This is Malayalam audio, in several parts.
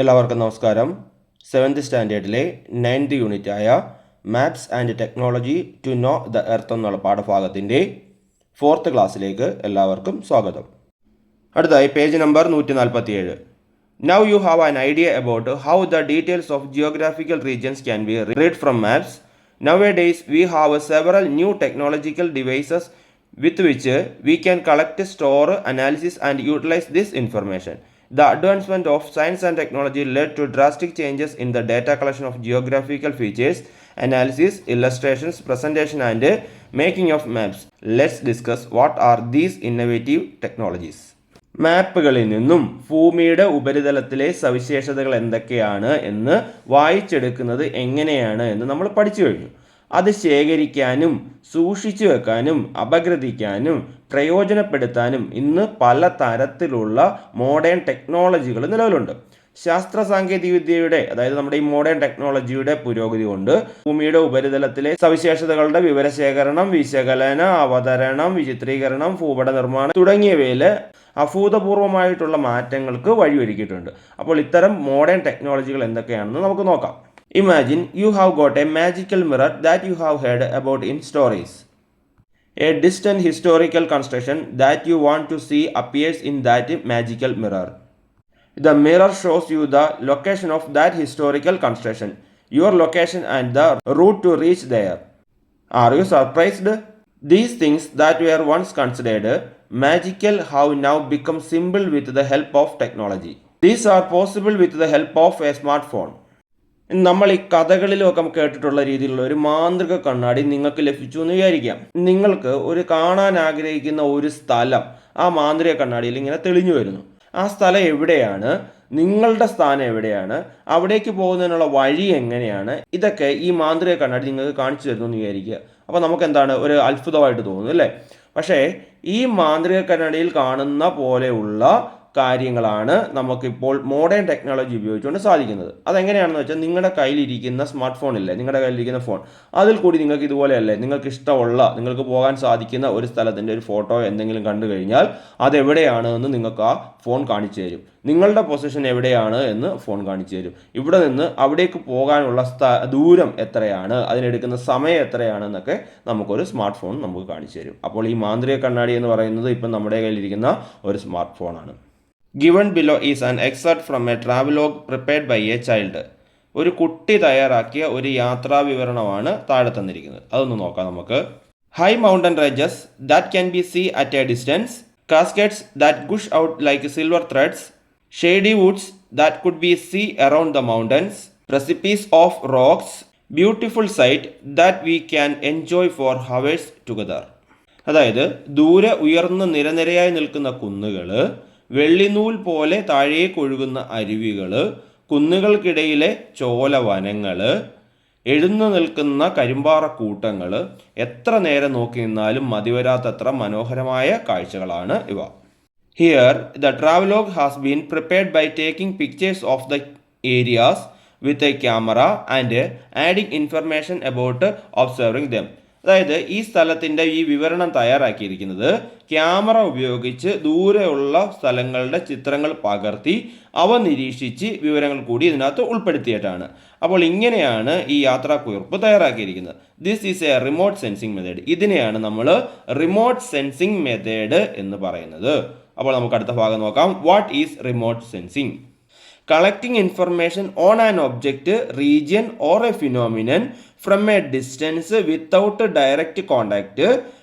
എല്ലാവർക്കും നമസ്കാരം. സെവൻത് സ്റ്റാൻഡേർഡിലെ നയൻത് ആയ maps and technology to know the earth എന്നുള്ള പാഠഭാഗത്തിന്റെ ഫോർത്ത് ക്ലാസ്സിലേക്ക് എല്ലാവർക്കും സ്വാഗതം. അടുത്തായി പേജ് നമ്പർ നൂറ്റി നാൽപ്പത്തിയേഴ് now you have an idea about how the details of geographical regions can be read from maps nowadays we have several new technological devices with which we can collect store analysis and utilise this information. The advancement of science and technology led to drastic changes in the data collection of geographical features, analysis, illustrations, presentation, and making of maps. Let's discuss what are these innovative technologies. മാപ്പുകളിൽ നിന്നും ഭൂമിയുടെ ഉപരിതലത്തിലെ സവിശേഷതകൾ എന്തൊക്കെയാണ് എന്ന് വായിച്ചെടുക്കുന്നത് എങ്ങനെയാണ് എന്ന് നമ്മൾ പഠിച്ചു കഴിഞ്ഞു അത് ശേഖരിക്കാനും സൂക്ഷിച്ചു വെക്കാനും അപഗ്രഥിക്കാനും പ്രയോജനപ്പെടുത്താനും ഇന്ന് പല തരത്തിലുള്ള മോഡേൺ ടെക്നോളജികൾ നിലവിലുണ്ട്. ശാസ്ത്ര സാങ്കേതിക വിദ്യയുടെ അതായത് നമ്മുടെ ഈ മോഡേൺ ടെക്നോളജിയുടെ പുരോഗതി കൊണ്ട് ഭൂമിയുടെ ഉപരിതലത്തിലെ സവിശേഷതകളുടെ വിവരശേഖരണം വിശകലന അവതരണം വിചിത്രീകരണം ഭൂപട നിർമ്മാണം തുടങ്ങിയവയിൽ അഭൂതപൂർവമായിട്ടുള്ള മാറ്റങ്ങൾക്ക് വഴിയൊരുക്കിയിട്ടുണ്ട്. അപ്പോൾ ഇത്തരം മോഡേൺ ടെക്നോളജികൾ എന്തൊക്കെയാണെന്ന് നമുക്ക് നോക്കാം. Imagine you have got a magical mirror that you have heard about in stories A distant historical construction that you want to see appears in that magical mirror. The mirror shows you the location of that historical construction, your location and the route to reach there. Are you surprised? These things that were once considered magical have now become simple with the help of technology. These are possible with the help of a smartphone. നമ്മൾ ഈ കഥകളിലൊക്കെ കേട്ടിട്ടുള്ള രീതിയിലുള്ള ഒരു മാന്ത്രിക കണ്ണാടി നിങ്ങൾക്ക് ലഭിച്ചു എന്ന് വിചാരിക്കാം. നിങ്ങൾക്ക് ഒരു കാണാൻ ആഗ്രഹിക്കുന്ന ഒരു സ്ഥലം ആ മാന്ത്രിക കണ്ണാടിയിൽ ഇങ്ങനെ തെളിഞ്ഞു വരുന്നു. ആ സ്ഥലം എവിടെയാണ്? നിങ്ങളുടെ സ്ഥാനം എവിടെയാണ്? അവിടേക്ക് പോകുന്നതിനുള്ള വഴി എങ്ങനെയാണ്? ഇതൊക്കെ ഈ മാന്ത്രിക കണ്ണാടി നിങ്ങൾക്ക് കാണിച്ചു തരുന്നു എന്ന് വിചാരിക്കുക. അപ്പോൾ നമുക്ക് എന്താണ്? ഒരു അത്ഭുതമായിട്ട് തോന്നുന്നു അല്ലേ? പക്ഷേ ഈ മാന്ത്രിക കണ്ണാടിയിൽ കാണുന്ന പോലെയുള്ള കാര്യങ്ങളാണ് നമുക്കിപ്പോൾ മോഡേൺ ടെക്നോളജി ഉപയോഗിച്ചുകൊണ്ട് സാധിക്കുന്നത്. അതെങ്ങനെയാണെന്ന് വെച്ചാൽ നിങ്ങളുടെ കയ്യിലിരിക്കുന്ന സ്മാർട്ട് ഫോൺ ഇല്ലേ? നിങ്ങളുടെ കയ്യിലിരിക്കുന്ന ഫോൺ അതിൽ കൂടി നിങ്ങൾക്ക് ഇതുപോലെയല്ലേ? നിങ്ങൾക്ക് ഇഷ്ടമുള്ള നിങ്ങൾക്ക് പോകാൻ സാധിക്കുന്ന ഒരു സ്ഥലത്തിന്റെ ഒരു ഫോട്ടോ എന്തെങ്കിലും കണ്ടു കഴിഞ്ഞാൽ അതെവിടെയാണ് എന്ന് നിങ്ങൾക്ക് ആ ഫോൺ കാണിച്ചു തരും. നിങ്ങളുടെ പൊസിഷൻ എവിടെയാണ് എന്ന് ഫോൺ കാണിച്ചു തരും. ഇവിടെ നിന്ന് അവിടേക്ക് പോകാനുള്ള ദൂരം എത്രയാണ്? അതിനെടുക്കുന്ന സമയം എത്രയാണെന്നൊക്കെ നമുക്കൊരു സ്മാർട്ട് ഫോൺ നമുക്ക് കാണിച്ചു തരും. അപ്പോൾ ഈ മാന്ത്രിക കണ്ണാടി എന്ന് പറയുന്നത് ഇപ്പം നമ്മുടെ കയ്യിലിരിക്കുന്ന ഒരു സ്മാർട്ട് ഫോണാണ് given below is an excerpt from a travelogue prepared by a child ഒരു കുട്ടി തയ്യാറാക്കിയ ഒരു യാത്രാ വിവരണമാണ് താഴെ തന്നിരിക്കുന്നത്. അതൊന്ന് നോക്കാം നമുക്ക്. High mountain ranges that can be see at a distance cascades that gush out like silver threads shady woods that could be see around the mountains precipice of rocks beautiful sight that we can enjoy for hours together അതായത് ദൂരെ ഉയർന്ന് നിരനിരയായി നിൽക്കുന്ന കുന്നുകൾ വെള്ളിനൂൽ പോലെ താഴേക്കൊഴുകുന്ന അരുവികൾ കുന്നുകൾക്കിടയിലെ ചോലവനങ്ങൾ എഴുന്നു നിൽക്കുന്ന കരിമ്പാറ കൂട്ടങ്ങൾ എത്ര നേരം നോക്കി നിന്നാലും മതിവരാത്തത്ര മനോഹരമായ കാഴ്ചകളാണ് ഇവ. Here the travelogue has been prepared by taking pictures of the areas with a camera and adding information about observing them അതായത് ഈ സ്ഥലത്തിന്റെ ഈ വിവരണം തയ്യാറാക്കിയിരിക്കുന്നത് ക്യാമറ ഉപയോഗിച്ച് ദൂരെയുള്ള സ്ഥലങ്ങളുടെ ചിത്രങ്ങൾ പകർത്തി അവ നിരീക്ഷിച്ച് വിവരങ്ങൾ കൂടി ഇതിനകത്ത് ഉൾപ്പെടുത്തിയിട്ടാണ്. അപ്പോൾ ഇങ്ങനെയാണ് ഈ യാത്രാക്കുറിപ്പ് തയ്യാറാക്കിയിരിക്കുന്നത്. This is a remote sensing method ഇതിനെയാണ് നമ്മൾ റിമോട്ട് സെൻസിങ് മെത്തേഡ് എന്ന് പറയുന്നത്. അപ്പോൾ നമുക്ക് അടുത്ത ഭാഗം നോക്കാം. What is remote sensing collecting information on an object region or a phenomenon from a distance without direct contact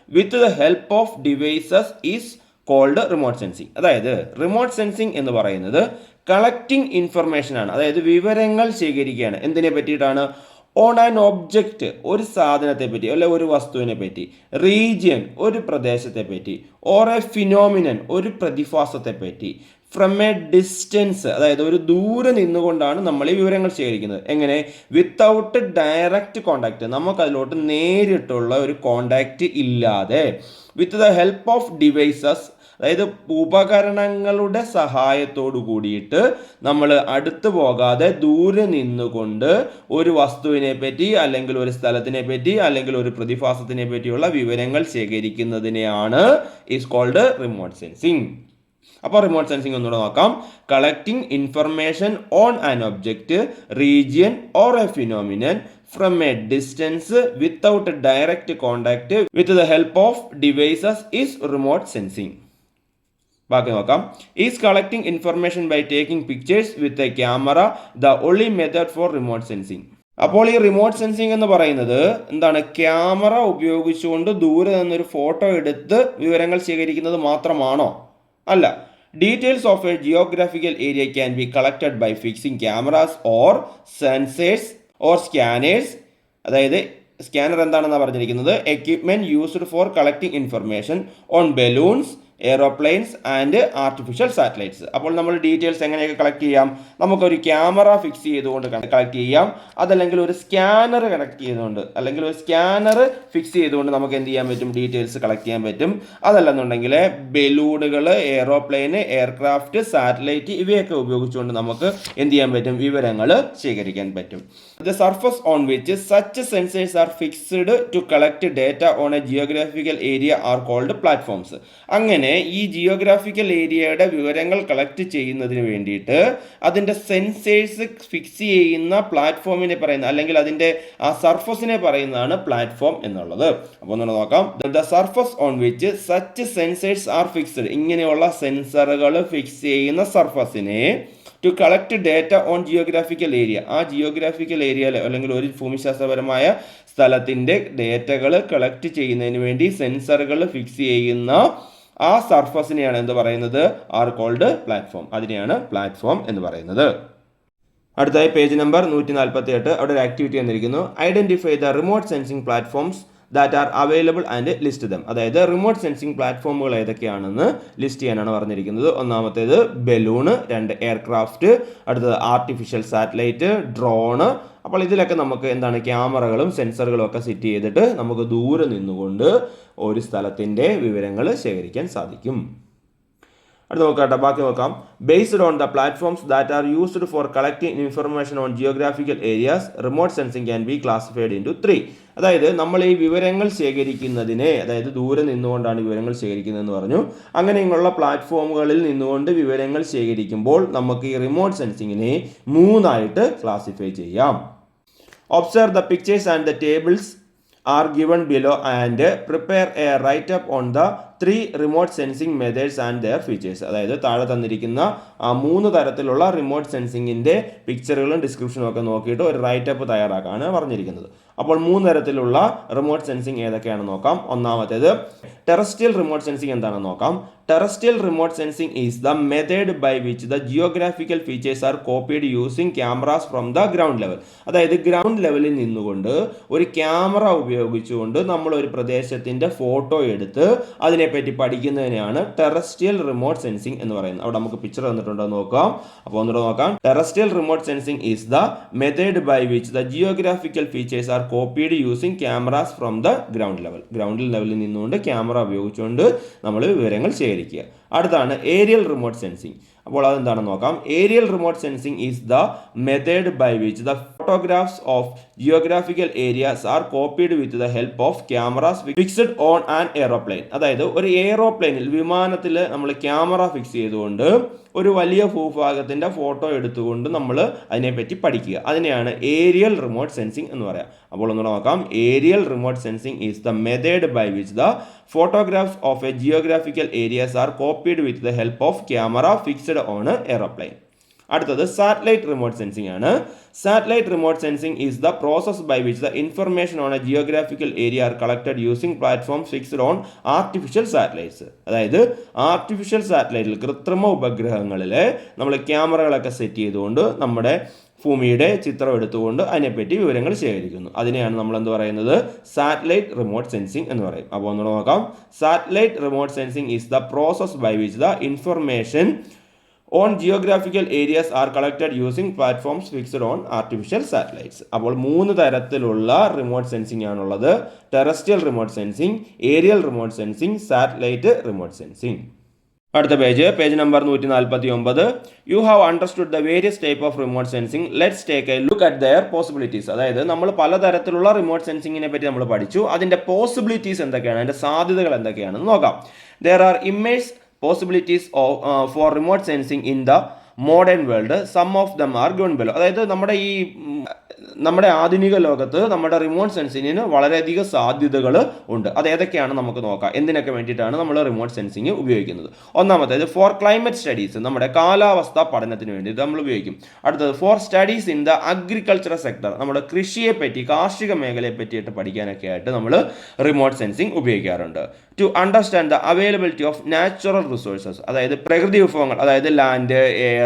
with the help of devices is called remote sensing അതായത് റിമോട്ട് സെൻസിങ് എന്ന് പറയുന്നത് കളക്ടിങ് ഇൻഫർമേഷൻ ആണ്. അതായത് വിവരങ്ങൾ ശേഖരിക്കുകയാണ്. എന്തിനെ പറ്റിയിട്ടാണ്? ഓൺ ആൻ ഒബ്ജക്റ്റ് ഒരു സാധനത്തെ പറ്റി അല്ലെ ഒരു വസ്തുവിനെ പറ്റി റീജിയൻ ഒരു പ്രദേശത്തെ പറ്റി ഓർ എ ഫിനോമിനൻ ഒരു പ്രതിഭാസത്തെ പറ്റി ഫ്രം എ ഡിസ്റ്റൻസ് അതായത് ഒരു ദൂരെ നിന്നുകൊണ്ടാണ് നമ്മൾ ഈ വിവരങ്ങൾ ശേഖരിക്കുന്നത്. എങ്ങനെ? വിത്തൗട്ട് ഡയറക്റ്റ് കോണ്ടാക്ട് നമുക്ക് അതിലോട്ട് നേരിട്ടുള്ള ഒരു കോണ്ടാക്റ്റ് ഇല്ലാതെ. With the help of devices അതായത് ഉപകരണങ്ങളുടെ സഹായത്തോടു കൂടിയിട്ട് നമ്മൾ അടുത്ത് പോകാതെ ദൂരെ നിന്നുകൊണ്ട് ഒരു വസ്തുവിനെ പറ്റി അല്ലെങ്കിൽ ഒരു സ്ഥലത്തിനെ പറ്റി അല്ലെങ്കിൽ ഒരു പ്രതിഭാസത്തിനെ പറ്റിയുള്ള വിവരങ്ങൾ ശേഖരിക്കുന്നതിനെയാണ് ഈസ് കോൾഡ് റിമോട്ട് സെൻസിങ് അപ്പോൾ റിമോട്ട് സെൻസിങ് ഒന്നുകൂടെ നോക്കാം. Collecting information on an object region or a phenomenon from a distance without direct contact with the help of devices is remote sensing ബാക്കി നോക്കാം. Is collecting information by taking pictures with a camera the only method for remote sensing അപ്പോൾ ഈ റിമോട്ട് സെൻസിങ് എന്ന് പറയുന്നത് എന്താണ്? ക്യാമറ ഉപയോഗിച്ചുകൊണ്ട് ദൂരെ നിന്നൊരു ഫോട്ടോ എടുത്ത് വിവരങ്ങൾ ശേഖരിക്കുന്നത് മാത്രമാണോ? അല്ല details of a geographical area can be collected by fixing cameras or sensors or scanners അതായത് സ്കാനർ എന്താണെന്നാണ് പറഞ്ഞിരിക്കുന്നത്? Equipment used for collecting information on balloons aeroplanes and artificial satellites അപ്പോൾ നമ്മൾ ഡീറ്റെയിൽസ് എങ്ങനെയൊക്കെ കളക്ട് ചെയ്യാം? നമുക്കൊരു ക്യാമറ ഫിക്സ് ചെയ്തുകൊണ്ട് കളക്ട് ചെയ്യാം. അതല്ലെങ്കിൽ ഒരു സ്കാനർ കണക്ട് ചെയ്തുകൊണ്ട് അല്ലെങ്കിൽ ഒരു സ്കാനർ ഫിക്സ് ചെയ്തുകൊണ്ട് നമുക്ക് എന്ത് ചെയ്യാൻ പറ്റും? ഡീറ്റെയിൽസ് കളക്ട് ചെയ്യാൻ പറ്റും. അതല്ലെന്നുണ്ടെങ്കിൽ ബലൂണുകൾ എയ്റോപ്ലെയിൻ എയർക്രാഫ്റ്റ് സാറ്റലൈറ്റ് ഇവയൊക്കെ ഉപയോഗിച്ചുകൊണ്ട് നമുക്ക് എന്ത് ചെയ്യാൻ പറ്റും? വിവരങ്ങൾ ശേഖരിക്കാൻ പറ്റും. The surface on which such sensors are fixed to collect data on a geographical area are called platforms അങ്ങനെ ഈ ജിയോഗ്രാഫിക്കൽ ഏരിയയുടെ വിവരങ്ങൾ കളക്ട് ചെയ്യുന്നതിന് വേണ്ടിയിട്ട് അതിന്റെ സെൻസേഴ്സ് ഫിക്സ് ചെയ്യുന്ന പ്ലാറ്റ്ഫോമിനെ പറയുന്ന അല്ലെങ്കിൽ അതിന്റെ ആ സർഫസിനെ പറയുന്നതാണ് പ്ലാറ്റ്ഫോം എന്നുള്ളത്. അപ്പോൾ ഒന്ന് നോക്കാം. The surface on which such sensors are fixed ഇങ്ങനെയുള്ള സെൻസറുകൾ ഫിക്സ് ചെയ്യുന്ന സർഫസിനെ to collect data on geographical area ആ ജിയോഗ്രാഫിക്കൽ ഏരിയയിൽ അല്ലെങ്കിൽ ഒരു ഭൂമിശാസ്ത്രപരമായ സ്ഥലത്തിന്റെ ഡേറ്റകൾ കളക്ട് ചെയ്യുന്നതിന് വേണ്ടി സെൻസറുകൾ ഫിക്സ് ചെയ്യുന്ന ആ സർഫസിനെയാണ് എന്ത് പറയുന്നത്? ആർ കോൾഡ് പ്ലാറ്റ്ഫോം അതിനെയാണ് പ്ലാറ്റ്ഫോം എന്ന് പറയുന്നത്. അടുത്തായി പേജ് നമ്പർ നൂറ്റി നാൽപ്പത്തി എട്ട് അവിടെ ഒരു ആക്ടിവിറ്റി തന്നിരിക്കുന്നു identify the remote sensing platforms that are available and list them അതായത് റിമോട്ട് സെൻസിങ് പ്ലാറ്റ്ഫോമുകൾ ഏതൊക്കെയാണെന്ന് ലിസ്റ്റ് ചെയ്യാനാണ് പറഞ്ഞിരിക്കുന്നത്. ഒന്നാമത്തേത് ബലൂണ് രണ്ട് എയർക്രാഫ്റ്റ് അടുത്തത് ആർട്ടിഫിഷ്യൽ സാറ്റലൈറ്റ് ഡ്രോണ് അപ്പോൾ ഇതിലൊക്കെ നമുക്ക് എന്താണ് ക്യാമറകളും സെൻസറുകളും ഒക്കെ സെറ്റ് ചെയ്തിട്ട് നമുക്ക് ദൂരെ നിന്നുകൊണ്ട് ഒരു സ്ഥലത്തിന്റെ വിവരങ്ങൾ ശേഖരിക്കാൻ സാധിക്കും. അടുത്ത നോക്കാം ബാക്കി നോക്കാം. Based on the platforms that are used for collecting information on geographical areas remote sensing can be classified into three അതായത് നമ്മൾ ഈ വിവരങ്ങൾ ശേഖരിക്കുന്നതിനെ അതായത് ദൂരെ നിന്നുകൊണ്ടാണ് വിവരങ്ങൾ ശേഖരിക്കുന്നതെന്ന് പറഞ്ഞു. അങ്ങനെയുള്ള പ്ലാറ്റ്ഫോമുകളിൽ നിന്നുകൊണ്ട് വിവരങ്ങൾ ശേഖരിക്കുമ്പോൾ നമുക്ക് ഈ റിമോട്ട് സെൻസിങ്ങിനെ മൂന്നായിട്ട് ക്ലാസിഫൈ ചെയ്യാം. Observe the pictures and the tables are given below and prepare a write up on the three remote sensing methods and their features അതായത് താഴെ തന്നിരിക്കുന്ന മൂന്ന് തരത്തിലുള്ള റിമോട്ട് സെൻസിങ്ങിന്റെ പിക്ചറുകളും ഡിസ്ക്രിപ്ഷനും ഒക്കെ നോക്കിയിട്ട് ഒരു റൈറ്റ് അപ്പ് തയ്യാറാക്കാണ് പറഞ്ഞിരിക്കുന്നത്. അപ്പോൾ മൂന്ന് തരത്തിലുള്ള റിമോട്ട് സെൻസിങ് ഏതൊക്കെയാണെന്ന് നോക്കാം. ഒന്നാമത്തേത് ടെറസ്ട്രിയൽ റിമോട്ട് സെൻസിങ് എന്താണെന്ന് നോക്കാം. Terrestrial remote sensing is the method by which the geographical features are copied using cameras from the ground level അതായത് ഗ്രൗണ്ട് ലെവലിൽ നിന്നുകൊണ്ട് ഒരു ക്യാമറ ഉപയോഗിച്ചുകൊണ്ട് നമ്മൾ ഒരു പ്രദേശത്തിന്റെ ഫോട്ടോ എടുത്ത് അതിനെപ്പറ്റി പഠിക്കുന്നതിനെയാണ് ടെറസ്ട്രിയൽ റിമോട്ട് സെൻസിങ് എന്ന് പറയുന്നത്. അവിടെ നമുക്ക് പിക്ചർ തന്നിട്ടുണ്ടോ നോക്കാം. അപ്പോൾ ഒന്നുകൂടെ നോക്കാം. Terrestrial remote sensing is the method by which the geographical features are copied using cameras from the ground level ground ലെവലിൽ നിന്നുകൊണ്ട് ക്യാമറ ഉപയോഗിച്ചുകൊണ്ട് നമ്മൾ വിവരങ്ങൾ ശേഖരിക്കുക. അടുത്താണ് ഏരിയൽ റിമോട്ട് സെൻസിങ് അപ്പോൾ അതെന്താണെന്ന് നോക്കാം? Aerial remote sensing is the method by which the photographs of geographical areas are copied with the help of cameras fixed on an aeroplane അതായത് ഒരു എയറോപ്ലെയിനിൽ വിമാനത്തിൽ നമ്മൾ ക്യാമറ ഫിക്സ് ചെയ്തുകൊണ്ട് ഒരു വലിയ ഭൂഭാഗത്തിന്റെ ഫോട്ടോ എടുത്തുകൊണ്ട് നമ്മൾ അതിനെപ്പറ്റി പഠിക്കുക. അതിനെയാണ് ഏരിയൽ റിമോട്ട് സെൻസിങ് എന്ന് പറയാം. അപ്പോൾ ഒന്ന് നോക്കാം. Aerial remote sensing is the method by which the photographs of a geographical areas are copied with the help of camera fixed on aeroplane അടുത്തത് സാറ്റലൈറ്റ് റിമോട്ട് സെൻസിംഗ് ആണ്. Satellite remote sensing is the process by which the information on a geographical area are collected using platform fixed on artificial satellites അതായത് ആർട്ടിഫിഷ്യൽ സാറ്റലൈറ്റിൽ കൃത്രിമ ഉപഗ്രഹങ്ങളിൽ നമ്മൾ ക്യാമറകളൊക്കെ സെറ്റ് ചെയ്തുകൊണ്ട് നമ്മുടെ ഭൂമിയുടെ ചിത്രം എടുത്തുകൊണ്ട് അതിനെപ്പറ്റി വിവരങ്ങൾ ശേഖരിക്കുന്നു. അതിനെയാണ് നമ്മൾ എന്ത് പറയുന്നത്? സാറ്റലൈറ്റ് റിമോട്ട് സെൻസിങ് എന്ന് പറയും. അപ്പോൾ ഒന്ന് നോക്കാം. Satellite remote sensing is the process by which the information on geographical areas are collected using platforms fixed on artificial satellites അപ്പോൾ മൂന്ന് തരത്തിലുള്ള റിമോട്ട് സെൻസിങ് ആണുള്ളത്. Terrestrial remote sensing aerial remote sensing satellite remote sensing അടുത്ത പേജ് പേജ് നമ്പർ നൂറ്റി നാൽപ്പത്തി ഒമ്പത് you have understood the various type of remote sensing let's take a look at their possibilities അതായത് നമ്മൾ പലതരത്തിലുള്ള റിമോട്ട് സെൻസിങ്ങിനെ പറ്റി നമ്മൾ പഠിച്ചു. അതിന്റെ പോസിബിലിറ്റീസ് എന്തൊക്കെയാണ്? അതിന്റെ സാധ്യതകൾ എന്തൊക്കെയാണെന്ന് നോക്കാം. There are possibilities of, uh, for remote sensing in the modern world some of them are given below അതായത് നമ്മുടെ ഈ നമ്മുടെ ആധുനിക ലോകത്ത് നമ്മുടെ റിമോട്ട് സെൻസിങ്ങിന് വളരെയധികം സാധ്യതകൾ ഉണ്ട്. അത് ഏതൊക്കെയാണ് നമുക്ക് നോക്കാം. എന്തിനൊക്കെ വേണ്ടിയിട്ടാണ് നമ്മൾ റിമോട്ട് സെൻസിങ് ഉപയോഗിക്കുന്നത്? ഒന്നാമത്തേത് ഫോർ ക്ലൈമറ്റ് സ്റ്റഡീസ് നമ്മുടെ കാലാവസ്ഥ പഠനത്തിന് വേണ്ടിയിട്ട് നമ്മൾ ഉപയോഗിക്കും. അടുത്തത് for studies in the agricultural sector നമ്മുടെ കൃഷിയെ പറ്റി കാർഷിക മേഖലയെ പറ്റിയിട്ട് പഠിക്കാനൊക്കെ ആയിട്ട് നമ്മൾ റിമോട്ട് സെൻസിങ് ഉപയോഗിക്കാറുണ്ട്. To understand the availability of natural resources അതായത് പ്രകൃതി വിഭവങ്ങൾ അതായത് ലാൻഡ് എയർ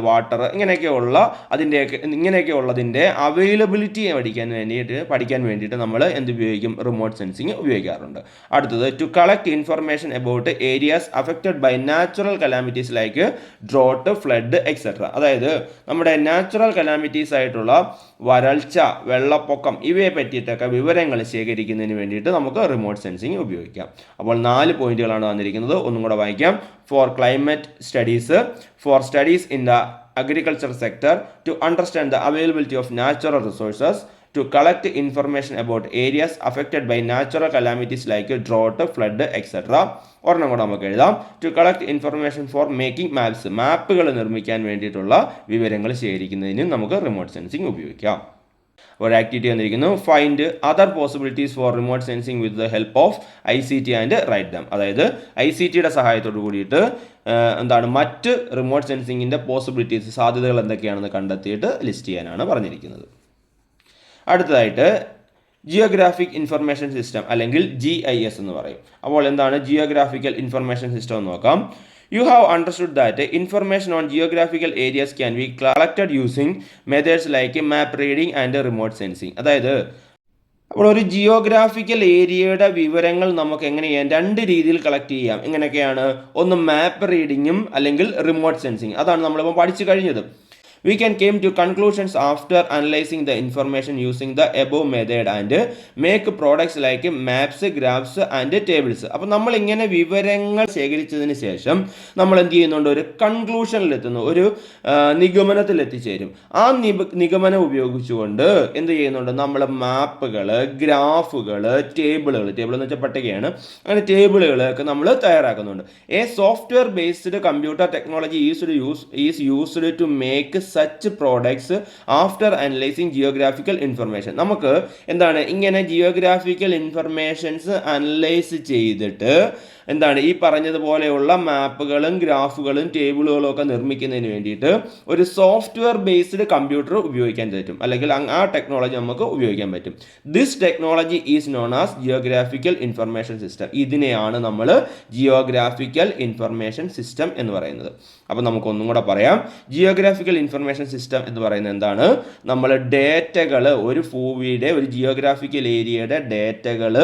വാട്ടർ ഇങ്ങനെയൊക്കെയുള്ള അതിന്റെയൊക്കെ ഇങ്ങനെയൊക്കെ ഉള്ളതിന്റെ അവൈലബിലിറ്റി പഠിക്കാൻ വേണ്ടിയിട്ട് പഠിക്കാൻ വേണ്ടിയിട്ട് നമ്മൾ എന്ത് ഉപയോഗിക്കും? റിമോട്ട് സെൻസിങ് ഉപയോഗിക്കാറുണ്ട്. അടുത്തത് to collect information about areas affected by natural calamities like drought flood etcetera അതായത് നമ്മുടെ നാച്ചുറൽ കലാമിറ്റീസ് ആയിട്ടുള്ള വരൾച്ച വെള്ളപ്പൊക്കം ഇവയെ പറ്റിയിട്ടൊക്കെ വിവരങ്ങൾ ശേഖരിക്കുന്നതിന് വേണ്ടിയിട്ട് നമുക്ക് റിമോട്ട് സെൻസിങ് ഉപയോഗിക്കാം. അപ്പോൾ നാല് പോയിന്റുകളാണ് വന്നിരിക്കുന്നത്. ഒന്നും കൂടെ വായിക്കാം. For climate studies for studies in the agriculture sector to understand the availability of natural resources to collect information about areas affected by natural calamities like drought flood etc ഒരെണ്ണം കൂടെ നമുക്ക് എഴുതാം to collect information for making maps മാപ്പുകൾ നിർമ്മിക്കാൻ വേണ്ടിയിട്ടുള്ള വിവരങ്ങൾ ശേഖരിക്കുന്നതിനും നമുക്ക് റിമോട്ട് സെൻസിങ് ഉപയോഗിക്കാം ഒരു ആക്ടിവിറ്റി വന്നിരിക്കുന്നു. Find other possibilities for remote sensing with the help of I C T and write them അതായത് ഐ സി ടിയുടെ സഹായത്തോട് കൂടിയിട്ട് എന്താണ് മറ്റ് റിമോട്ട് സെൻസിങ്ങിന്റെ പോസിബിലിറ്റീസ് സാധ്യതകൾ എന്തൊക്കെയാണെന്ന് കണ്ടെത്തിയിട്ട് ലിസ്റ്റ് ചെയ്യാനാണ് പറഞ്ഞിരിക്കുന്നത്. അടുത്തതായിട്ട് ജിയോഗ്രാഫിക് ഇൻഫർമേഷൻ സിസ്റ്റം അല്ലെങ്കിൽ ജി ഐ എസ് എന്ന് പറയും. അപ്പോൾ എന്താണ് ജിയോഗ്രാഫിക്കൽ ഇൻഫർമേഷൻ സിസ്റ്റം എന്ന് നോക്കാം. You have understood that information on geographical areas can be collected using methods like map reading and remote sensing അതായത് അപ്പോൾ ഒരു ജിയോഗ്രാഫിക്കൽ ഏരിയയുടെ വിവരങ്ങൾ നമുക്ക് എങ്ങനെ ചെയ്യാം രണ്ട് രീതിയിൽ കളക്ട് ചെയ്യാം. എങ്ങനെയൊക്കെയാണ് ഒന്ന് മാപ്പ് റീഡിങ്ങും അല്ലെങ്കിൽ റിമോട്ട് സെൻസിങ് അതാണ് നമ്മളിപ്പോൾ പഠിച്ചു കഴിഞ്ഞത്. We can came to conclusions after analysing the information using the above method and make products like maps graphs and tables അപ്പോൾ നമ്മൾ ഇങ്ങനെ വിവരങ്ങൾ ശേഖരിച്ചതിന് ശേഷം നമ്മൾ എന്ത് ചെയ്യുന്നുണ്ട് ഒരു കൺക്ലൂഷനിലെത്തുന്നു ഒരു നിഗമനത്തിൽ എത്തിച്ചേരും ആ നിഗമനം ഉപയോഗിച്ചുകൊണ്ട് എന്ത് ചെയ്യുന്നുണ്ട്? നമ്മൾ മാപ്പുകൾ ഗ്രാഫുകൾ ടേബിളുകൾ ടേബിൾ എന്ന് വെച്ചാൽ പട്ടികയാണ്. അങ്ങനെ ടേബിളുകളൊക്കെ നമ്മൾ തയ്യാറാക്കുന്നുണ്ട്. A software based computer technology is use is used to make such products after analysing geographical information നമുക്ക് എന്താണ് ഇങ്ങനെ ജിയോഗ്രാഫിക്കൽ ഇൻഫർമേഷൻസ് അനലൈസ് ചെയ്തിട്ട് എന്താണ് ഈ പറഞ്ഞതുപോലെയുള്ള മാപ്പുകളും ഗ്രാഫുകളും ടേബിളുകളും ഒക്കെ നിർമ്മിക്കുന്നതിന് വേണ്ടിയിട്ട് ഒരു സോഫ്റ്റ്വെയർ ബേസ്ഡ് കമ്പ്യൂട്ടർ ഉപയോഗിക്കാൻ പറ്റും. അല്ലെങ്കിൽ ആ ടെക്നോളജി നമുക്ക് ഉപയോഗിക്കാൻ പറ്റും. This technology is known as geographical information system ഇതിനെയാണ് നമ്മൾ ജിയോഗ്രാഫിക്കൽ ഇൻഫർമേഷൻ സിസ്റ്റം എന്ന് പറയുന്നത്. അപ്പോൾ നമുക്ക് ഒന്നും കൂടെ പറയാം. ജിയോഗ്രാഫിക്കൽ ഇൻഫർമേഷൻ സിസ്റ്റം എന്ന് പറയുന്നത് എന്താണ്? നമ്മൾ ഡേറ്റകൾ ഒരു ഭൂമിയുടെ ഒരു ജിയോഗ്രാഫിക്കൽ ഏരിയയുടെ ഡേറ്റകൾ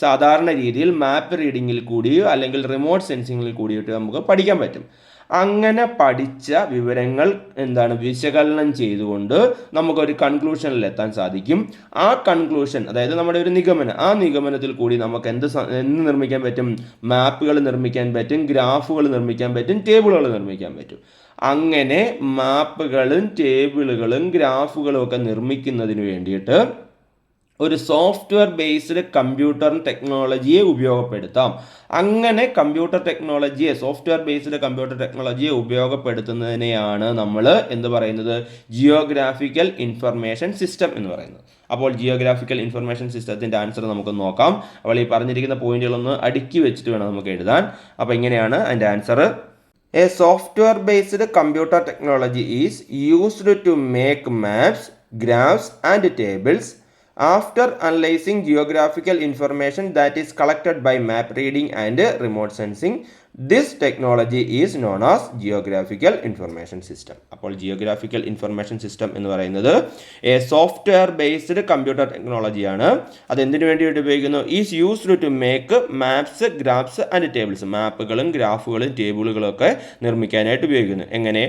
സാധാരണ രീതിയിൽ മാപ്പ് റീഡിങ്ങിൽ കൂടിയോ അല്ലെങ്കിൽ റിമോട്ട് സെൻസിങ്ങിൽ കൂടിയിട്ട് നമുക്ക് പഠിക്കാൻ പറ്റും. അങ്ങനെ പഠിച്ച വിവരങ്ങൾ എന്താണ് വിശകലനം ചെയ്തുകൊണ്ട് നമുക്കൊരു കൺക്ലൂഷനിൽ എത്താൻ സാധിക്കും. ആ കൺക്ലൂഷൻ അതായത് നമ്മുടെ ഒരു നിഗമനം ആ നിഗമനത്തിൽ കൂടി നമുക്ക് എന്ത് എന്ത് നിർമ്മിക്കാൻ പറ്റും? മാപ്പുകൾ നിർമ്മിക്കാൻ പറ്റും ഗ്രാഫുകൾ നിർമ്മിക്കാൻ പറ്റും ടേബിളുകൾ നിർമ്മിക്കാൻ പറ്റും. അങ്ങനെ മാപ്പുകളും ടേബിളുകളും ഗ്രാഫുകളും ഒക്കെ നിർമ്മിക്കുന്നതിന് വേണ്ടിയിട്ട് ഒരു സോഫ്റ്റ്വെയർ ബേസ്ഡ് കമ്പ്യൂട്ടർ ടെക്നോളജിയെ ഉപയോഗപ്പെടുത്താം. അങ്ങനെ കമ്പ്യൂട്ടർ ടെക്നോളജിയെ സോഫ്റ്റ്വെയർ ബേസ്ഡ് കമ്പ്യൂട്ടർ ടെക്നോളജിയെ ഉപയോഗപ്പെടുത്തുന്നതിനെയാണ് നമ്മൾ എന്ത് പറയുന്നത്? ജിയോഗ്രാഫിക്കൽ ഇൻഫർമേഷൻ സിസ്റ്റം എന്ന് പറയുന്നത്. അപ്പോൾ ജിയോഗ്രാഫിക്കൽ ഇൻഫർമേഷൻ സിസ്റ്റത്തിന്റെ ആൻസർ നമുക്ക് നോക്കാം. അപ്പോൾ ഈ പറഞ്ഞിരിക്കുന്ന പോയിന്റുകളൊന്ന് അടുക്കി വെച്ചിട്ട് വേണം നമുക്ക് എഴുതാൻ. അപ്പോൾ ഇങ്ങനെയാണ് അതിന്റെ answer a software based computer technology is used to make maps graphs and tables after analyzing geographical information that is collected by map reading and remote sensing this technology is known as geographical information system അപ്പോൾ ജിയോഗ്രാഫിക്കൽ ഇൻഫർമേഷൻ സിസ്റ്റം എന്ന് പറയുന്നത് എ സോഫ്റ്റ്വെയർ ബേസ്ഡ് കമ്പ്യൂട്ടർ ടെക്നോളജിയാണ് അത് എന്തിനു വേണ്ടിയിട്ട് ഉപയോഗിക്കുന്നു? Is used to make maps graphs and tables മാപ്പുകളും ഗ്രാഫുകളും ടേബിളുകളും ഒക്കെ നിർമ്മിക്കാനായിട്ട് ഉപയോഗിക്കുന്നു. എങ്ങനെ?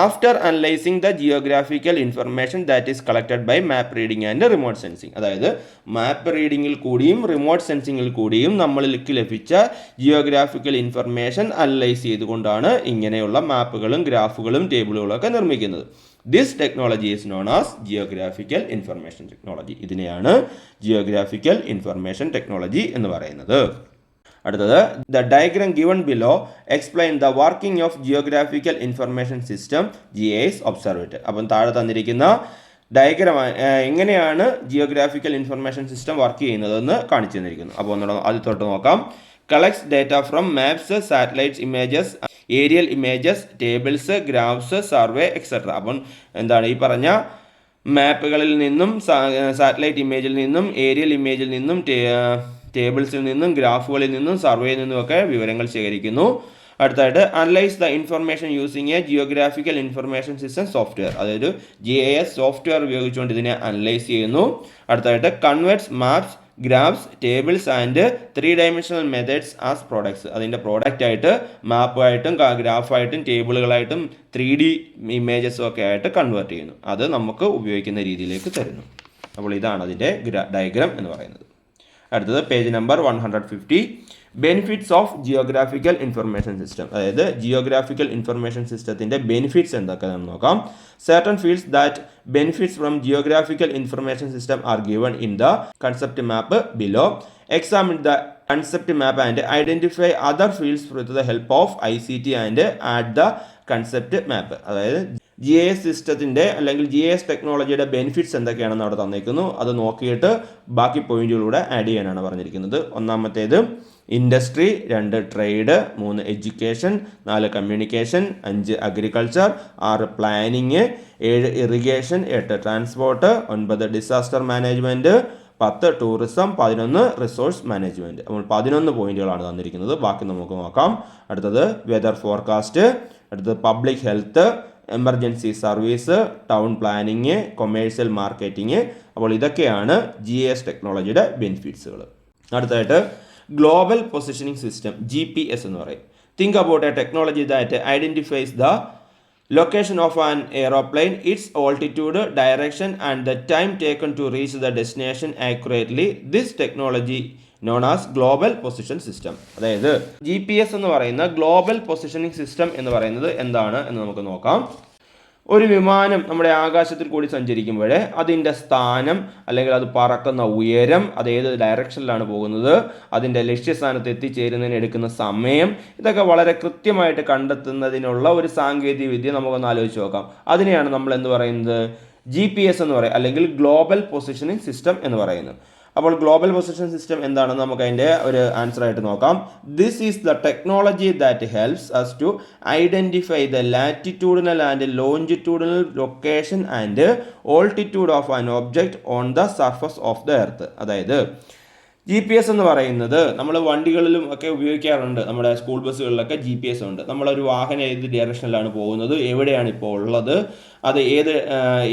After analysing the geographical information that is collected by map reading and remote sensing അതായത് മാപ്പ് റീഡിങ്ങിൽ കൂടിയും റിമോട്ട് സെൻസിങ്ങിൽ കൂടിയും നമ്മളിലേക്ക് ലഭിച്ച ജിയോഗ്രാഫിക്കൽ ഇൻഫർമേഷൻ അനലൈസ് ചെയ്തുകൊണ്ടാണ് ഇങ്ങനെയുള്ള മാപ്പുകളും ഗ്രാഫുകളും ടേബിളുകളും ഒക്കെ നിർമ്മിക്കുന്നത്. This technology is known as geographical information technology ഇതിനെയാണ് ജിയോഗ്രാഫിക്കൽ ഇൻഫർമേഷൻ ടെക്നോളജി എന്ന് പറയുന്നത്. അടുത്തത് the diagram given below explain the working of geographical information system G S observe അപ്പം താഴെ തന്നിരിക്കുന്ന ഡയഗ്രാം എങ്ങനെയാണ് ജിയോഗ്രാഫിക്കൽ ഇൻഫർമേഷൻ സിസ്റ്റം വർക്ക് ചെയ്യുന്നതെന്ന് കാണിച്ചു തന്നിരിക്കുന്നു. അപ്പോൾ ഒന്നുകൂടെ ആദ്യത്തോട്ട് നോക്കാം. Collects data from maps satellites images aerial images tables graphs survey etcetera അപ്പം എന്താണ് ഈ പറഞ്ഞ മാപ്പുകളിൽ നിന്നും സാറ്റലൈറ്റ് ഇമേജിൽ നിന്നും ഏരിയൽ ഇമേജിൽ നിന്നും ടേബിൾസിൽ നിന്നും ഗ്രാഫുകളിൽ നിന്നും സർവേയിൽ നിന്നുമൊക്കെ വിവരങ്ങൾ ശേഖരിക്കുന്നു. അടുത്തായിട്ട് analyse the information using a geographical information system software അതായത് ജി എ എസ് സോഫ്റ്റ്വെയർ ഉപയോഗിച്ചുകൊണ്ട് ഇതിനെ അനലൈസ് ചെയ്യുന്നു. അടുത്തായിട്ട് converts maps graphs tables and three dimensional methods as products. അതിന്റെ പ്രോഡക്റ്റ് ആയിട്ട് മാപ്പായിട്ടും ഗ്രാഫായിട്ടും ടേബിളുകളായിട്ടും ത്രീ ഡി ഇമേജസും ഒക്കെ ആയിട്ട് കൺവേർട്ട് ചെയ്യുന്നു. അത് നമുക്ക് ഉപയോഗിക്കുന്ന രീതിയിലേക്ക് തരുന്നു. അപ്പോൾ ഇതാണ് അതിന്റെ ഡയഗ്രാം എന്ന് പറയുന്നത്. അടുത്തത് page number one hundred fifty. Benefits of geographical information system അതായത് ജിയോഗ്രാഫിക്കൽ ഇൻഫർമേഷൻ സിസ്റ്റത്തിന്റെ ബെനിഫിറ്റ്സ് എന്തൊക്കെയാണെന്ന് നോക്കാം. Certain fields that benefits from geographical information system are given in the concept map below examine the concept map and map other fields with the help of I C T and add the concept map അതായത് ജി എ എസ് സിസ്റ്റത്തിന്റെ അല്ലെങ്കിൽ ജി എസ് ടെക്നോളജിയുടെ ബെനിഫിറ്റ്സ് എന്തൊക്കെയാണെന്ന് അവിടെ തന്നിരിക്കുന്നു അത് നോക്കിയിട്ട് ബാക്കി പോയിന്റുകളൂടെ ആഡ് ചെയ്യാനാണ് പറഞ്ഞിരിക്കുന്നത്. ഒന്നാമത്തേത് ഇൻഡസ്ട്രി രണ്ട് ട്രേഡ് മൂന്ന് എഡ്യൂക്കേഷൻ നാല് കമ്മ്യൂണിക്കേഷൻ അഞ്ച് അഗ്രികൾച്ചർ ആറ് പ്ലാനിങ് ഏഴ് ഇറിഗേഷൻ എട്ട് ട്രാൻസ്പോർട്ട് ഒൻപത് ഡിസാസ്റ്റർ മാനേജ്മെന്റ് പത്ത് ടൂറിസം പതിനൊന്ന് റിസോഴ്സ് മാനേജ്മെന്റ് അപ്പോൾ പതിനൊന്ന് പോയിന്റുകളാണ് തന്നിരിക്കുന്നത്. ബാക്കി നമുക്ക് നോക്കാം. അടുത്തത് വെതർ ഫോർകാസ്റ്റ് അടുത്തത് public health emergency service town planning commercial marketing അപ്പോൾ ഇതൊക്കെയാണ് ജി എസ് ടെക്നോളജിയുടെ ബെനിഫിറ്റ്സുകൾ. അടുത്തായിട്ട് global positioning system G P S എന്ന് പറയും. Think about a technology that identifies the location of an aeroplane, it's altitude direction and the time taken to reach the destination accurately this technology known as global position system അതായത് ജി പി എസ് എന്ന് പറയുന്ന ഗ്ലോബൽ പൊസിഷനിങ് സിസ്റ്റം എന്ന് പറയുന്നത് എന്താണ് എന്ന് നമുക്ക് നോക്കാം. ഒരു വിമാനം നമ്മുടെ ആകാശത്തിൽ കൂടി സഞ്ചരിക്കുമ്പോൾ അതിന്റെ സ്ഥാനം അല്ലെങ്കിൽ അത് പറക്കുന്ന ഉയരം അത് ഏത് ഡയറക്ഷനിലാണ് പോകുന്നത് അതിന്റെ ലക്ഷ്യസ്ഥാനത്ത് എത്തിച്ചേരുന്നതിന് എടുക്കുന്ന സമയം ഇതൊക്കെ വളരെ കൃത്യമായിട്ട് കണ്ടെത്തുന്നതിനുള്ള ഒരു സാങ്കേതിക വിദ്യ നമുക്കൊന്ന് ആലോചിച്ച് നോക്കാം. അതിനെയാണ് നമ്മൾ എന്ത് പറയുന്നത്? ജി പി എസ് എന്ന് പറയും അല്ലെങ്കിൽ ഗ്ലോബൽ പൊസിഷനിങ് സിസ്റ്റം എന്ന് പറയുന്നത്. അപ്പോൾ ഗ്ലോബൽ പൊസിഷൻ സിസ്റ്റം എന്താണെന്ന് നമുക്ക് അതിന്റെ ഒരു ആൻസർ ആയിട്ട് നോക്കാം. This is the technology that helps us to identify the latitudinal and longitudinal location and altitude of an object on the surface of the earth അതായത് ജി പി എസ് എന്ന് പറയുന്നത് നമ്മൾ വണ്ടികളിലും ഒക്കെ ഉപയോഗിക്കാറുണ്ട്. നമ്മുടെ സ്കൂൾ ബസ്സുകളിലൊക്കെ ജി പി എസ് ഉണ്ട്. നമ്മളൊരു വാഹനം ഏത് ഡയറക്ഷനിലാണ് പോകുന്നത്? എവിടെയാണ് ഇപ്പോൾ ഉള്ളത്? അത് ഏത്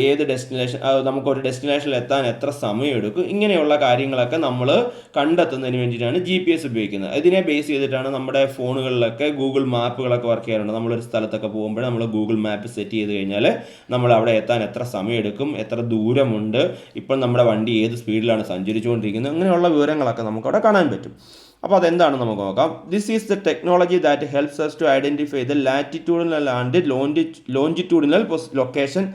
ഏത് ഡെസ്റ്റിനേഷൻ നമുക്കൊരു ഡെസ്റ്റിനേഷനിൽ എത്താൻ എത്ര സമയം എടുക്കും ഇങ്ങനെയുള്ള കാര്യങ്ങളൊക്കെ നമ്മൾ കണ്ടെത്തുന്നതിന് വേണ്ടിയിട്ടാണ് ജി പി എസ് ഉപയോഗിക്കുന്നത്. ഇതിനെ ബേസ് ചെയ്തിട്ടാണ് നമ്മുടെ ഫോണുകളിലൊക്കെ ഗൂഗിൾ മാപ്പുകളൊക്കെ വർക്ക് ചെയ്യാറുണ്ട്. നമ്മളൊരു സ്ഥലത്തൊക്കെ പോകുമ്പോൾ നമ്മൾ ഗൂഗിൾ മാപ്പ് സെറ്റ് ചെയ്ത് കഴിഞ്ഞാൽ നമ്മൾ അവിടെ എത്താൻ എത്ര സമയം എടുക്കും എത്ര ദൂരമുണ്ട് ഇപ്പോൾ നമ്മുടെ വണ്ടി ഏത് സ്പീഡിലാണ് സഞ്ചരിച്ചുകൊണ്ടിരിക്കുന്നത് അങ്ങനെയുള്ള വിവരങ്ങളൊക്കെ നമുക്കവിടെ കാണാൻ പറ്റും. അപ്പോൾ അതെന്താണ് നമുക്ക് നോക്കാം. This is the technology that helps us to identify the latitudinal and ലോഞ്ചി longitudinal location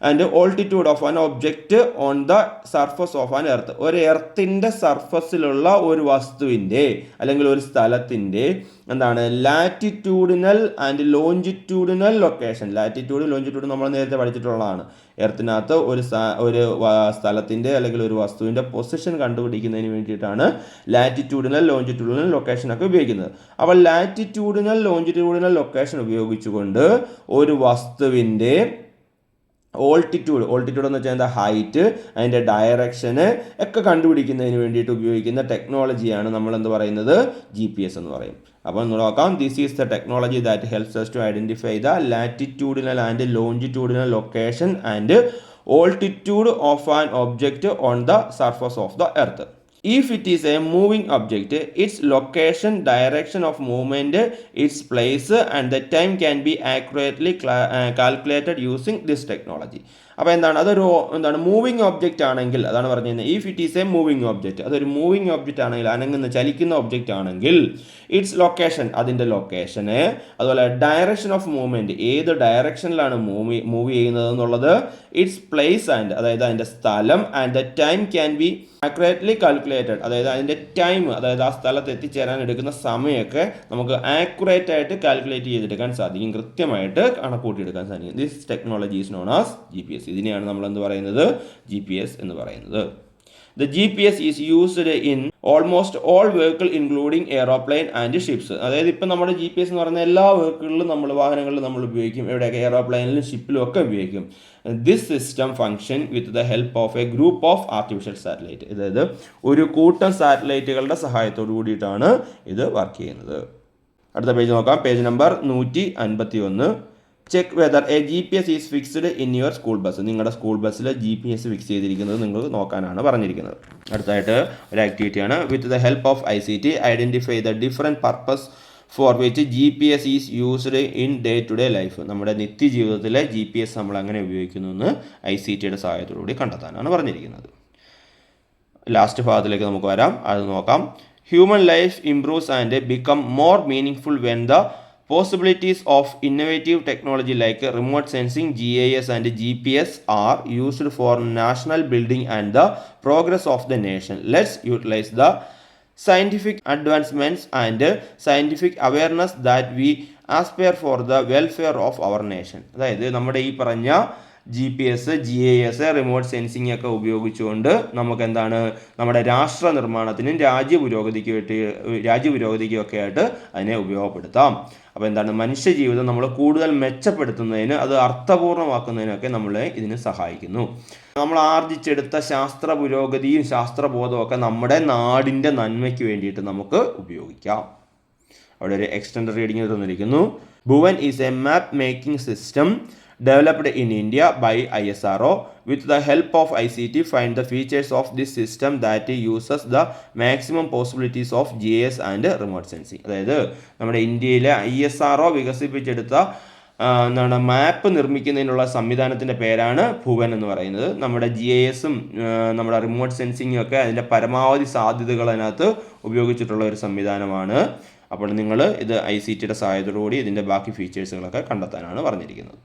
and altitude of an object on the surface of an earth ഒരു എർത്തിന്റെ സർഫസിലുള്ള ഒരു വസ്തുവിന്റെ അല്ലെങ്കിൽ ഒരു സ്ഥലത്തിന്റെ എന്താണ്? Latitudinal and longitudinal location latitude longitude നമ്മൾ നേരത്തെ പഠിച്ചിട്ടുള്ളതാണ്. എർത്തിനകത്ത് ഒരു ഒരു സ്ഥലത്തിന്റെ അല്ലെങ്കിൽ ഒരു വസ്തുവിന്റെ പൊസിഷൻ കണ്ടുപിടിക്കുന്നതിന് വേണ്ടിയിട്ടാണ് ലാറ്റിറ്റ്യൂഡിനൽ ലോഞ്ചിറ്റ്യൂഡിനൽ ലൊക്കേഷനൊക്കെ ഉപയോഗിക്കുന്നത്. അപ്പോൾ ലാറ്റിറ്റ്യൂഡിനൽ ലോഞ്ചിറ്റ്യൂഡിനൽ ലൊക്കേഷൻ ഉപയോഗിച്ചുകൊണ്ട് ഒരു വസ്തുവിന്റെ ഓൾട്ടിറ്റ്യൂഡ് ഓൾട്ടിറ്റ്യൂഡ് എന്ന് വെച്ചാൽ എന്താ? ഹൈറ്റ് അതിന്റെ ഡയറക്ഷന് ഒക്കെ കണ്ടുപിടിക്കുന്നതിന് വേണ്ടിയിട്ട് ഉപയോഗിക്കുന്ന ടെക്നോളജിയാണ് നമ്മൾ എന്ത് പറയുന്നത്? ജി പി എസ് എന്ന് പറയും. അപ്പോൾ നോക്കാം. This is the technology that helps us to identify the latitudinal and longitudinal location and altitude of an object on the surface of the earth If it is a moving object, its location, direction of movement, its place, and the time can be accurately uh, calculated using this technology. അപ്പോൾ എന്താണ്? അതൊരു എന്താണ്? മൂവിങ് ഒബ്ജക്റ്റ് ആണെങ്കിൽ അതാണ് പറഞ്ഞിരുന്നത് if it is a moving object അതൊരു മൂവിങ് ഒബ്ജക്റ്റ് ആണെങ്കിൽ അനങ്ങുന്ന ചലിക്കുന്ന ഒബ്ജക്റ്റ് ആണെങ്കിൽ ഇറ്റ്സ് ലൊക്കേഷൻ അതിന്റെ ലൊക്കേഷന് അതുപോലെ ഡയറക്ഷൻ ഓഫ് മൂവ്മെന്റ് ഏത് ഡയറക്ഷനിലാണ് മൂവി മൂവ് ചെയ്യുന്നത് എന്നുള്ളത് ഇറ്റ്സ് പ്ലേസ് ആൻഡ് അതായത് അതിന്റെ സ്ഥലം and the time can be accurately calculated അതായത് അതിന്റെ ടൈം അതായത് ആ സ്ഥലത്ത് എത്തിച്ചേരാൻ എടുക്കുന്ന സമയമൊക്കെ നമുക്ക് ആക്യുറേറ്റ് ആയിട്ട് കാൽക്കുലേറ്റ് ചെയ്തെടുക്കാൻ സാധിക്കും. കൃത്യമായിട്ട് കണക്കൂട്ടിയെടുക്കാൻ സാധിക്കും. This technology is known as G P S ഇതിനെയാണ് നമ്മൾ എന്ത് പറയുന്നത്? ജി പി എസ് എന്ന് പറയുന്നത്. The G P S is used in almost all vehicle including aeroplane and ships അതായത് ഇപ്പം നമ്മുടെ ജി പി എസ് എന്ന് പറയുന്ന എല്ലാ വെഹിക്കിളിലും നമ്മൾ വാഹനങ്ങളിലും നമ്മൾ ഉപയോഗിക്കും. എവിടെയൊക്കെ? എയറോപ്ലെയിനിലും ഷിപ്പിലും ഒക്കെ ഉപയോഗിക്കും. This system function with the help of a group of artificial satellite അതായത് ഒരു കൂട്ടം സാറ്റലൈറ്റുകളുടെ സഹായത്തോടു കൂടിയിട്ടാണ് ഇത് വർക്ക് ചെയ്യുന്നത്. അടുത്ത പേജ് നോക്കാം. പേജ് നമ്പർ നൂറ്റി അൻപത്തി ഒന്ന് check whether a G P S is fixed in your school bus നിങ്ങളുടെ സ്കൂൾ ബസ്സിൽ ജി പി എസ് ഫിക്സ് ചെയ്തിരിക്കുന്നത് നിങ്ങൾ നോക്കാനാണ് പറഞ്ഞിരിക്കുന്നത്. അടുത്തായിട്ട് ഒരു ആക്ടിവിറ്റിയാണ് with the help of I C T identify the different purpose for which G P S is used in day to day life നമ്മുടെ നിത്യജീവിതത്തിലെ ജി പി എസ് നമ്മൾ അങ്ങനെ ഉപയോഗിക്കുന്നു എന്ന് ഐ സി ടിയുടെ സഹായത്തോടുകൂടി കണ്ടെത്താനാണ് പറഞ്ഞിരിക്കുന്നത്. ലാസ്റ്റ് ഭാഗത്തിലേക്ക് നമുക്ക് വരാം. അത് നോക്കാം. Human life improves and become more meaningful when the possibilities of innovative technology like remote sensing G I S and G P S are used for national building and the progress of the nation let's utilise the scientific advancements and scientific awareness that we aspire for the welfare of our nation. അതായത് നമ്മുടെ ഈ പറഞ്ഞ G P S G A S remote sensing ഒക്കെ ഉപയോഗിച്ചുകൊണ്ട് നമുക്ക് എന്താണ് നമ്മുടെ രാഷ്ട്ര നിർമ്മാണത്തിനും രാജ്യ പുരോഗതിക്ക് വേണ്ടി രാജ്യ പുരോഗതിക്കും ഒക്കെ ആയിട്ട് അതിനെ ഉപയോഗപ്പെടുത്താം. അപ്പോൾ എന്താണ് മനുഷ്യ ജീവിതം നമ്മൾ കൂടുതൽ മെച്ചപ്പെടുത്തുന്നതിന് അത് അർത്ഥപൂർണമാക്കുന്നതിനൊക്കെ നമ്മളെ ഇതിന് സഹായിക്കുന്നു. നമ്മൾ ആർജിച്ചെടുത്ത ശാസ്ത്ര പുരോഗതിയും ശാസ്ത്രബോധവും ഒക്കെ നമ്മുടെ നാടിന്റെ നന്മയ്ക്ക് വേണ്ടിയിട്ട് നമുക്ക് ഉപയോഗിക്കാം. അവിടെ ഒരു എക്സ്റ്റൻഡ് റീഡിംഗ് തന്നിരിക്കുന്നു. Bhuvan is a map making system developed in India by ISRO. With the help of ICT, find the features of this system that uses the maximum possibilities of GIS and remote sensing. അതായത് നമ്മുടെ ഇന്ത്യയിലെ ഐ എസ് ആർ ഒ വികസിപ്പിച്ചെടുത്ത എന്താണ് മാപ്പ് നിർമ്മിക്കുന്നതിനുള്ള സംവിധാനത്തിന്റെ പേരാണ് ഭുവൻ എന്ന് പറയുന്നത് നമ്മുടെ ജി ഐ എസും നമ്മുടെ റിമോട്ട് സെൻസിങ്ങും ഒക്കെ അതിന്റെ പരമാവധി സാധ്യതകൾ അതിനകത്ത് ഉപയോഗിച്ചിട്ടുള്ള ഒരു സംവിധാനമാണ് അപ്പോൾ നിങ്ങൾ ഇത് ഐ സി ടിയുടെ സഹായത്തോടുകൂടി ഇതിന്റെ ബാക്കി ഫീച്ചേഴ്സുകളൊക്കെ കണ്ടെത്താനാണ് പറഞ്ഞിരിക്കുന്നത്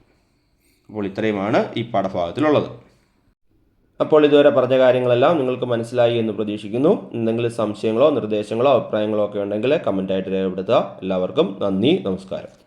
അപ്പോൾ ഇത്രയുമാണ് ഈ പാഠഭാഗത്തിലുള്ളത്. അപ്പോൾ ഇതുവരെ പറഞ്ഞ കാര്യങ്ങളെല്ലാം നിങ്ങൾക്ക് മനസ്സിലായി എന്ന് പ്രതീക്ഷിക്കുന്നു. എന്തെങ്കിലും സംശയങ്ങളോ നിർദ്ദേശങ്ങളോ അഭിപ്രായങ്ങളോ ഒക്കെ ഉണ്ടെങ്കിൽ കമന്റായിട്ട് രേഖപ്പെടുത്തുക. എല്ലാവർക്കും നന്ദി നമസ്കാരം.